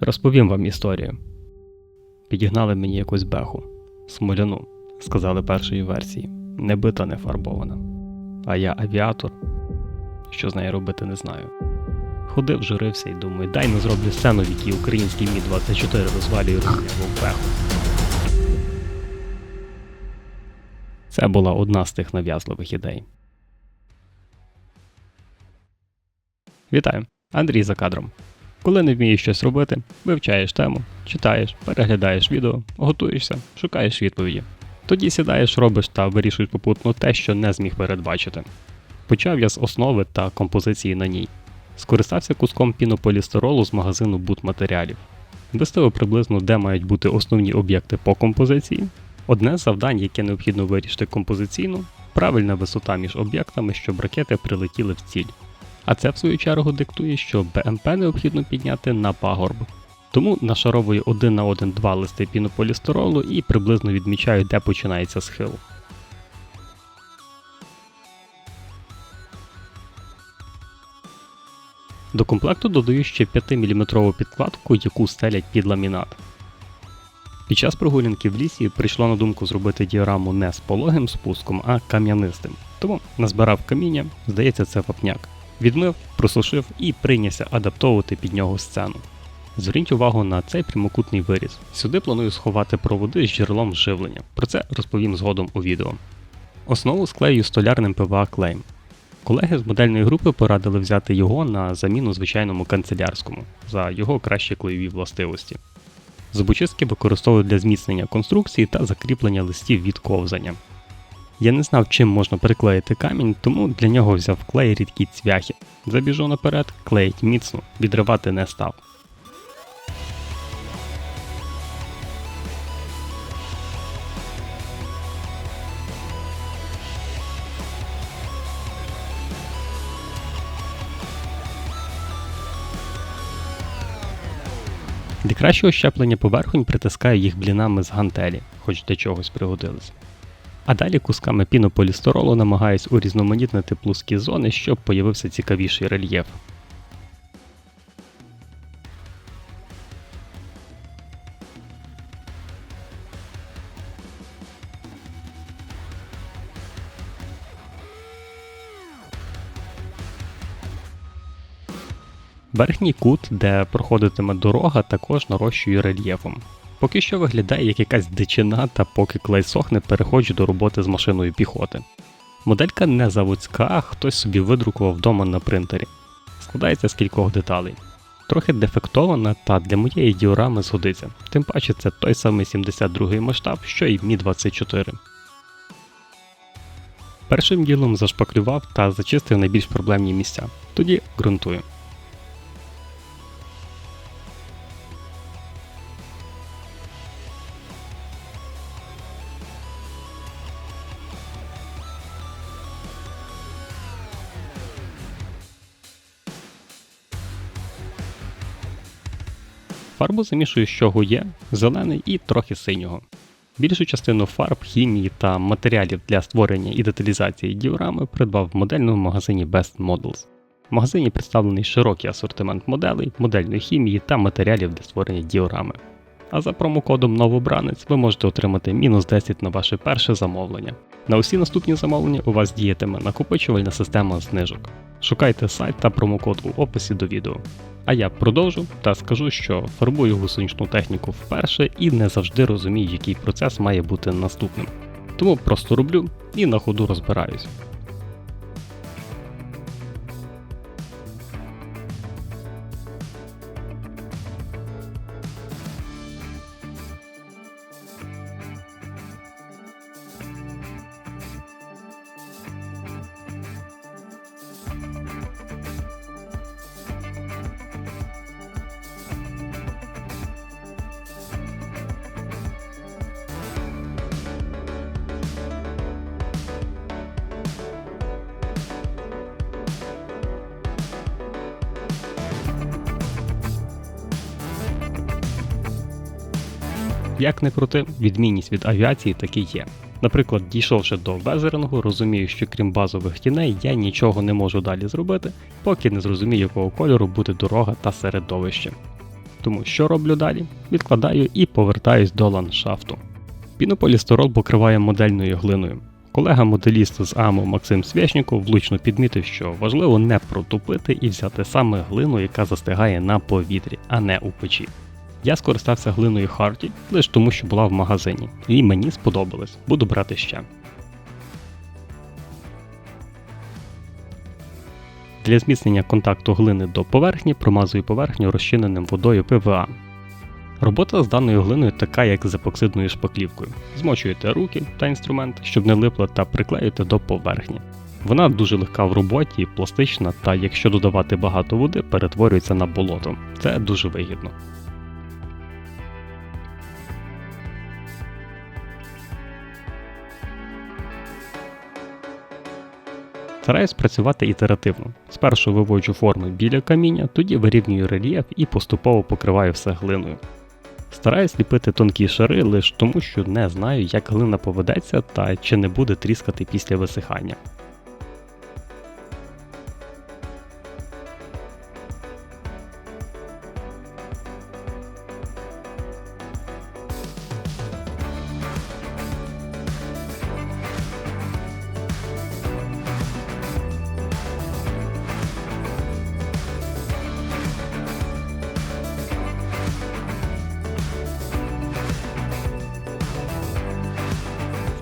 Розповім вам історію. Підігнали мені якусь беху. Смоляну, сказали першої версії. Не бита, не фарбована. А я авіатор. Що з нею робити, не знаю. Ходив, журився і думаю, дай не зроблю сцену, в якій український Мі-24 розвалює русняву беху. Це була одна з тих нав'язливих ідей. Вітаю, Андрій за кадром. Коли не вмієш щось робити, вивчаєш тему, читаєш, переглядаєш відео, готуєшся, шукаєш відповіді. Тоді сідаєш, робиш та вирішуєш попутно те, що не зміг передбачити. Почав я з основи та композиції на ній. Скористався куском пінополістиролу з магазину будматеріалів. Виставив приблизно, де мають бути основні об'єкти по композиції. Одне з завдань, яке необхідно вирішити композиційно, правильна висота між об'єктами, щоб ракети прилетіли в ціль. А це, в свою чергу, диктує, що БМП необхідно підняти на пагорб. Тому нашаровую один на один два листи пінополістиролу і приблизно відмічаю, де починається схил. До комплекту додаю ще 5-мм підкладку, яку стелять під ламінат. Під час прогулянки в лісі прийшло на думку зробити діораму не з пологим спуском, а кам'янистим. Тому назбирав каміння, здається, це вапняк. Відмив, просушив і прийнявся адаптовувати під нього сцену. Зверніть увагу на цей прямокутний виріз. Сюди планую сховати проводи з джерелом живлення. Про це розповім згодом у відео. Основу склею столярним ПВА клеєм. Колеги з модельної групи порадили взяти його на заміну звичайному канцелярському за його кращі клеєві властивості. Зубочистки використовують для зміцнення конструкції та закріплення листів від ковзання. Я не знав, чим можна приклеїти камінь, тому для нього взяв клей рідкі цвяхи. Забіжу наперед, клеїть міцно, відривати не став. Для кращого щеплення поверхонь притискаю їх блінами з гантелі, хоч для чогось пригодились. А далі кусками пінополістиролу намагаюсь урізноманітнити плоскі зони, щоб появився цікавіший рельєф. Верхній кут, де проходитиме дорога, також нарощую рельєфом. Поки що виглядає як якась дичина, та поки клей сохне, переходжу до роботи з машиною піхоти. Моделька не заводська, хтось собі видрукував вдома на принтері. Складається з кількох деталей. Трохи дефектована та для моєї діорами згодиться, тим паче це той самий 72 масштаб, що і Мі 24. Першим ділом зашпаклював та зачистив найбільш проблемні місця, тоді ґрунтую. Фарбу замішую з чого є, зелений і трохи синього. Більшу частину фарб, хімії та матеріалів для створення і деталізації діорами придбав в модельному магазині Best Models. В магазині представлений широкий асортимент моделей, модельної хімії та матеріалів для створення діорами. А за промокодом Новобранець ви можете отримати мінус 10 на ваше перше замовлення. На усі наступні замовлення у вас діятиме накопичувальна система знижок. Шукайте сайт та промокод у описі до відео. А я продовжу та скажу, що фарбую гусеничну техніку вперше і не завжди розумію, який процес має бути наступним. Тому просто роблю і на ходу розбираюсь. Як не крути, відмінність від авіації таки є. Наприклад, дійшовши до везерингу, розумію, що крім базових тіней я нічого не можу далі зробити, поки не зрозумію, якого кольору буде дорога та середовище. Тому що роблю далі? Відкладаю і повертаюсь до ландшафту. Пінополістирол покриває модельною глиною. Колега-моделіст з АМО Максим Свєшніков влучно підмітив, що важливо не протупити і взяти саме глину, яка застигає на повітрі, а не у печі. Я скористався глиною Харті лише тому, що була в магазині, і мені сподобалось, буду брати ще. Для зміцнення контакту глини до поверхні промазую поверхню розчиненим водою ПВА. Робота з даною глиною така, як з епоксидною шпаклівкою. Змочуєте руки та інструмент, щоб не липло, та приклеюєте до поверхні. Вона дуже легка в роботі, пластична, та якщо додавати багато води, перетворюється на болото. Це дуже вигідно. Стараюсь працювати ітеративно. Спершу виводжу форми біля каміння, тоді вирівнюю рельєф і поступово покриваю все глиною. Стараюсь ліпити тонкі шари лише тому, що не знаю, як глина поведеться та чи не буде тріскати після висихання.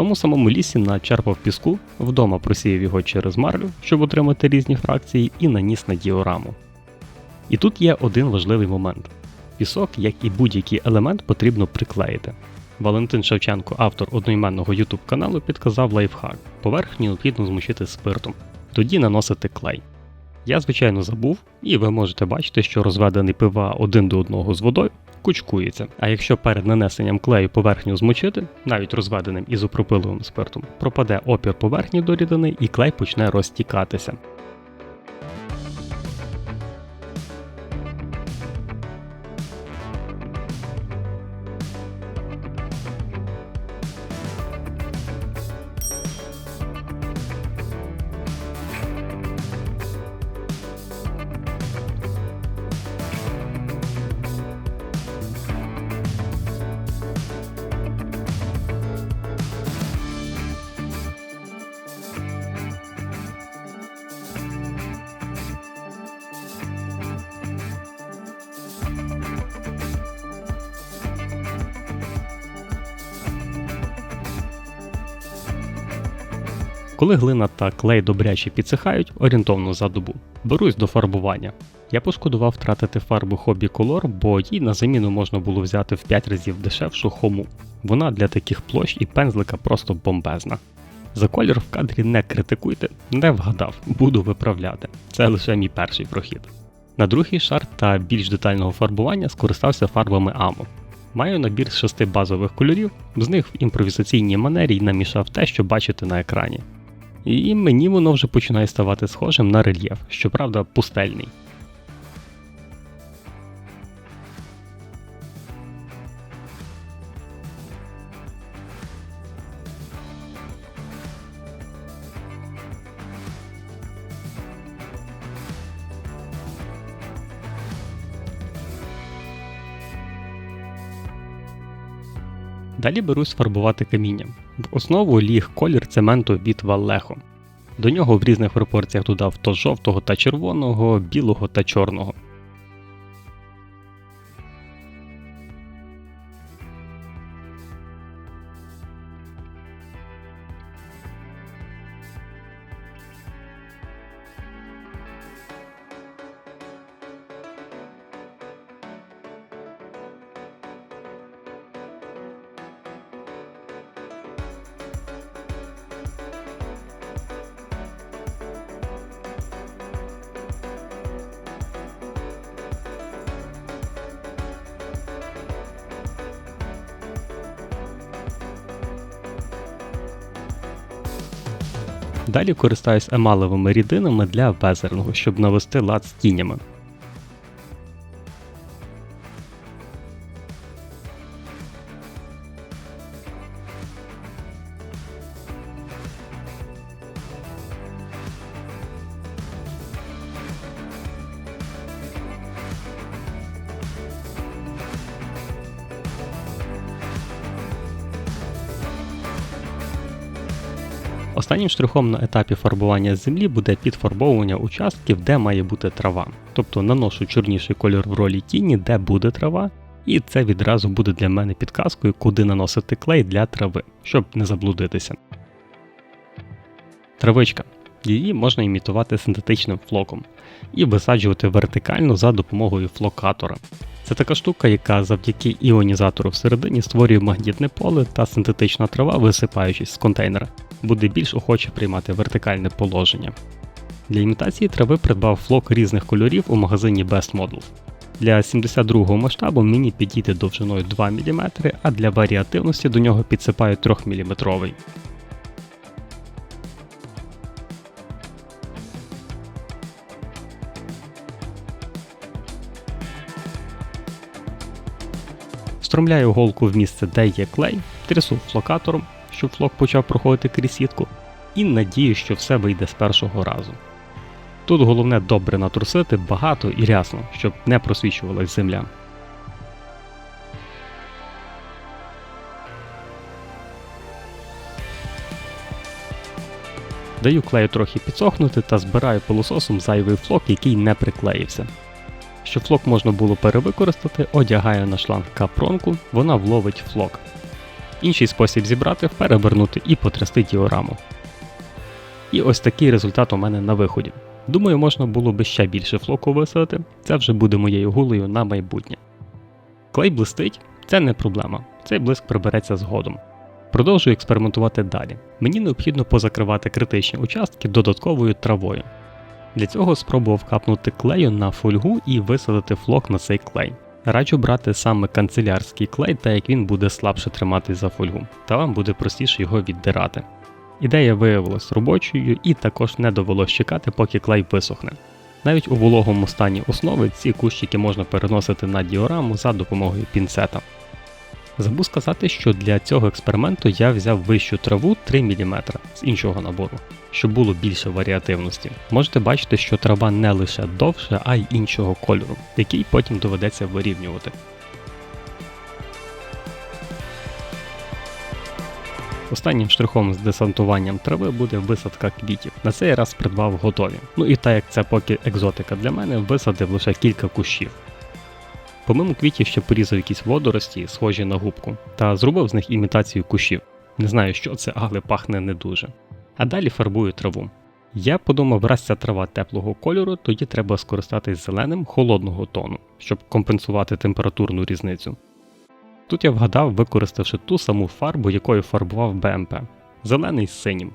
Тому самому лісі начерпав піску, вдома просіяв його через марлю, щоб отримати різні фракції, і наніс на діораму. І тут є один важливий момент: пісок, як і будь-який елемент, потрібно приклеїти. Валентин Шевченко, автор одноіменного YouTube каналу, підказав лайфхак: поверхню необхідно змочити спиртом, тоді наносити клей. Я, звичайно, забув, і ви можете бачити, що розведений пива один до одного з водою кучкується. А якщо перед нанесенням клею поверхню змочити, навіть розведеним ізопропиловим спиртом, пропаде опір поверхні до рідини і клей почне розтікатися. Коли глина та клей добряче підсихають орієнтовно за добу, берусь до фарбування. Я пошкодував втратити фарбу Hobby Color, бо їй на заміну можна було взяти в 5 разів дешевшу хому. Вона для таких площ і пензлика просто бомбезна. За колір в кадрі не критикуйте, не вгадав, буду виправляти. Це лише мій перший прохід. На другий шар та більш детального фарбування скористався фарбами Amo. Маю набір з шести базових кольорів, з них в імпровізаційній манері й намішав те, що бачите на екрані. І мені воно вже починає ставати схожим на рельєф, щоправда, пустельний. Далі берусь фарбувати камінням. В основу ліг колір цементу від Vallejo. До нього в різних пропорціях додав то жовтого та червоного, білого та чорного. Далі користаюсь емалевими рідинами для везерного, щоб навести лад з тінями. Останнім штрихом на етапі фарбування землі буде підфарбовування участків, де має бути трава. Тобто наношу чорніший кольор в ролі тіні, де буде трава, і це відразу буде для мене підказкою, куди наносити клей для трави, щоб не заблудитися. Травичка. Її можна імітувати синтетичним флоком і висаджувати вертикально за допомогою флокатора. Це така штука, яка завдяки іонізатору всередині створює магнітне поле та синтетична трава, висипаючись з контейнера, буде більш охоче приймати вертикальне положення. Для імітації трави придбав флок різних кольорів у магазині Best Models. Для 72-го масштабу мені підійде довжиною 2 мм, а для варіативності до нього підсипаю 3 мм. Встромляю голку в місце, де є клей, трясу флокатором, щоб флок почав проходити крізь сітку, і надію, що все вийде з першого разу. Тут головне добре натрусити багато і рясно, щоб не просвічувалась земля. Даю клею трохи підсохнути та збираю пилососом зайвий флок, який не приклеївся. Щоб флок можна було перевикористати, одягаю на шланг капронку, вона вловить флок. Інший спосіб зібрати перевернути і потрясти діораму. І ось такий результат у мене на виході. Думаю, можна було би ще більше флоку висадити, це вже буде моєю гулею на майбутнє. Клей блистить, це не проблема, цей блиск прибереться згодом. Продовжую експериментувати далі. Мені необхідно позакривати критичні участки додатковою травою. Для цього спробував капнути клею на фольгу і висадити флок на цей клей. Раджу брати саме канцелярський клей, так як він буде слабше триматись за фольгу, та вам буде простіше його віддирати. Ідея виявилась робочою і також не довелось чекати, поки клей висохне. Навіть у вологому стані основи ці кущики можна переносити на діораму за допомогою пінцета. Забув сказати, що для цього експерименту я взяв вищу траву 3 мм з іншого набору, щоб було більше варіативності. Можете бачити, що трава не лише довша, а й іншого кольору, який потім доведеться вирівнювати. Останнім штрихом з десантуванням трави буде висадка квітів. На цей раз придбав готові. Ну і так як це поки екзотика для мене, висадив лише кілька кущів. Помимо квітів ще порізав якісь водорості, схожі на губку, та зробив з них імітацію кущів. Не знаю, що це, але пахне не дуже. А далі фарбую траву. Я подумав, раз ця трава теплого кольору, тоді треба скористатись зеленим холодного тону, щоб компенсувати температурну різницю. Тут я вгадав, використавши ту саму фарбу, якою фарбував БМП зелений з синім.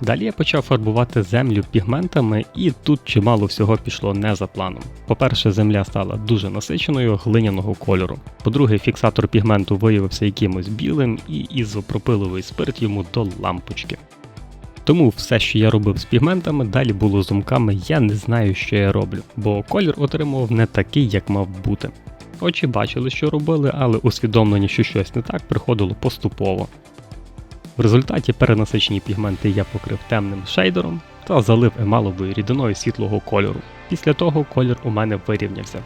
Далі я почав фарбувати землю пігментами, і тут чимало всього пішло не за планом. По-перше, земля стала дуже насиченою глиняного кольору. По-друге, фіксатор пігменту виявився якимось білим, і ізопропиловий спирт йому до лампочки. Тому все, що я робив з пігментами, далі було з думками, я не знаю, що я роблю, бо колір отримував не такий, як мав бути. Очі бачили, що робили, але усвідомлення, що щось не так, приходило поступово. В результаті перенасичені пігменти я покрив темним шейдером та залив емаловою рідиною світлого кольору. Після того колір у мене вирівнявся.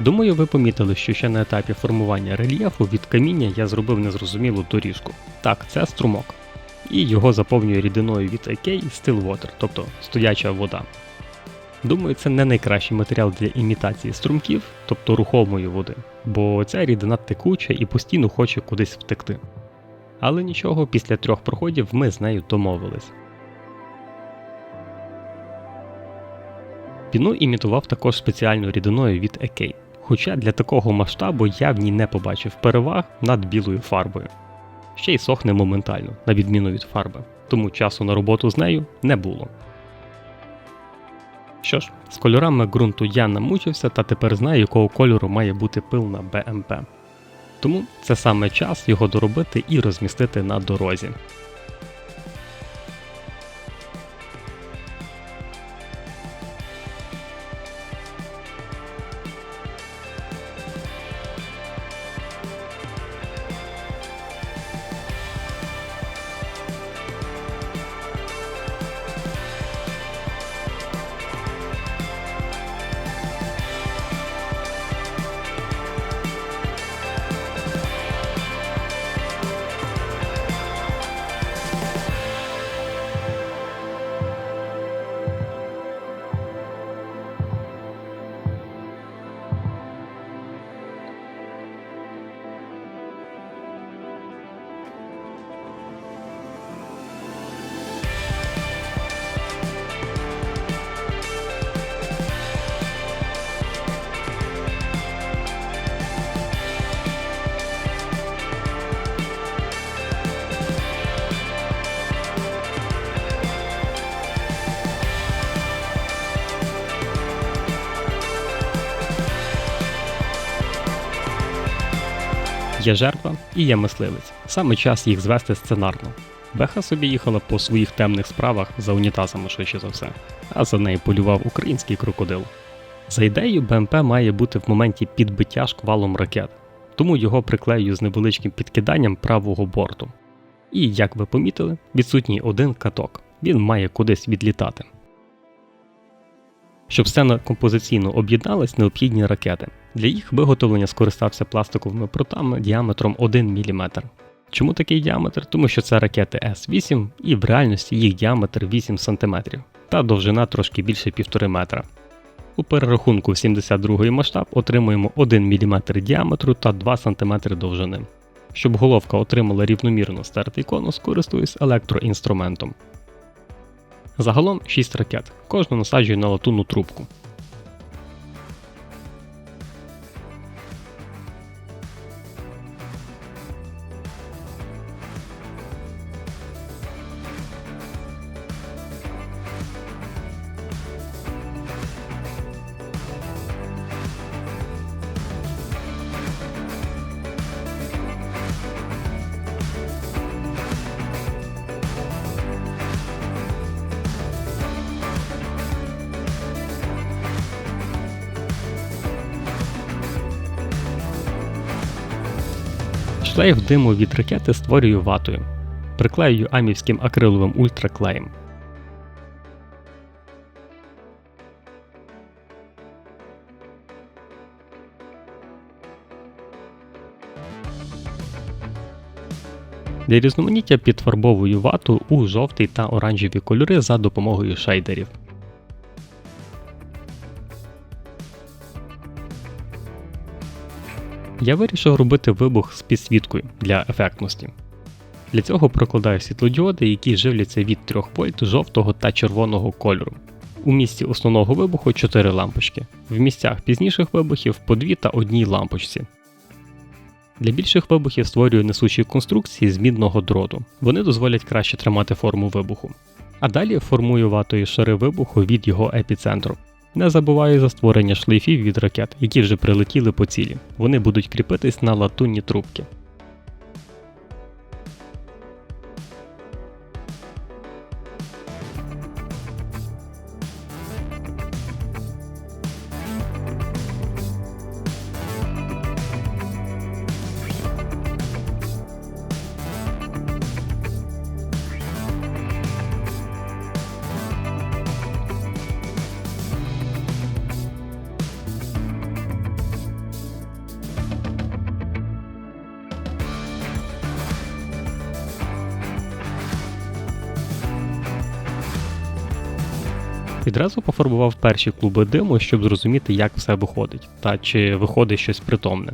Думаю, ви помітили, що ще на етапі формування рельєфу від каміння я зробив незрозумілу доріжку. Так, це струмок і його заповнює рідиною від IK Still Water, тобто стояча вода. Думаю, це не найкращий матеріал для імітації струмків, тобто рухомої води, бо ця рідина текуча і постійно хоче кудись втекти. Але нічого, після трьох проходів ми з нею домовились. Піну імітував також спеціальною рідиною від EK, хоча для такого масштабу я в ній не побачив переваг над білою фарбою ще й сохне моментально, на відміну від фарби, тому часу на роботу з нею не було. Що ж, з кольорами ґрунту я намучився та тепер знаю, якого кольору має бути пил на БМП. Тому це саме час його доробити і розмістити на дорозі. Є жертва і є мисливець. Саме час їх звести сценарно. Беха собі їхала по своїх темних справах за унітазами швидше за все, а за нею полював український крокодил. За ідеєю, БМП має бути в моменті підбиття шквалом ракет, тому його приклею з невеличким підкиданням правого борту. І, як ви помітили, відсутній один каток. Він має кудись відлітати. Щоб сцена композиційно об'єдналась, необхідні ракети. Для їх виготовлення скористався пластиковими прутами діаметром 1 мм. Чому такий діаметр? Тому що це ракети С8 і в реальності їх діаметр 8 см та довжина трошки більше 1,5 метра. У перерахунку в 72 масштаб отримуємо 1 мм діаметру та 2 см довжини. Щоб головка отримала рівномірно стертий конус, користуюсь електроінструментом. Загалом 6 ракет, кожну насаджує на латунну трубку. Шлейф диму від ракети створюю ватою. Приклеюю амівським акриловим ультраклеєм. Для різноманіття підфарбовую вату у жовтий та оранжеві кольори за допомогою шейдерів. Я вирішив робити вибух з підсвіткою для ефектності. Для цього прокладаю світлодіоди, які живляться від 3 вольт жовтого та червоного кольору. У місці основного вибуху 4 лампочки, в місцях пізніших вибухів по 2 та одній лампочці. Для більших вибухів створюю несучі конструкції з мідного дроту. Вони дозволять краще тримати форму вибуху. А далі формую ватою шари вибуху від його епіцентру. Не забуваю за створення шлейфів від ракет, які вже прилетіли по цілі. Вони будуть кріпитись на латунні трубки. Відразу пофарбував перші клуби диму, щоб зрозуміти, як все виходить, та чи виходить щось притомне.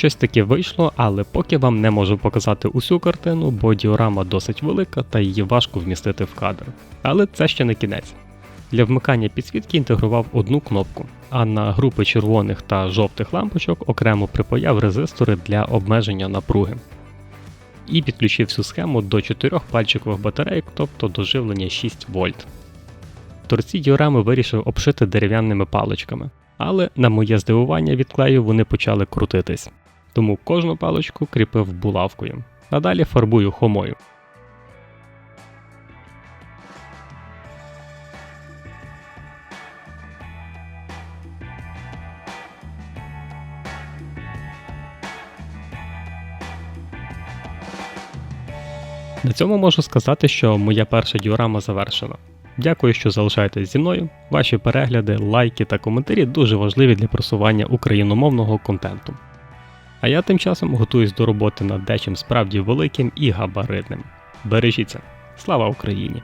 Щось таке вийшло, але поки вам не можу показати усю картину, бо діорама досить велика та її важко вмістити в кадр. Але це ще не кінець. Для вмикання підсвітки інтегрував одну кнопку, а на групи червоних та жовтих лампочок окремо припаяв резистори для обмеження напруги. І підключив всю схему до 4 пальчикових батарейок, тобто до живлення 6 вольт. Торці діорами вирішив обшити дерев'яними паличками, але на моє здивування від клею вони почали крутитись тому кожну паличку кріпив булавкою. Надалі фарбую хомою. На цьому можу сказати, що моя перша діорама завершена. Дякую, що залишаєтесь зі мною. Ваші перегляди, лайки та коментарі дуже важливі для просування україномовного контенту. А я тим часом готуюсь до роботи над дечим справді великим і габаритним. Бережіться! Слава Україні!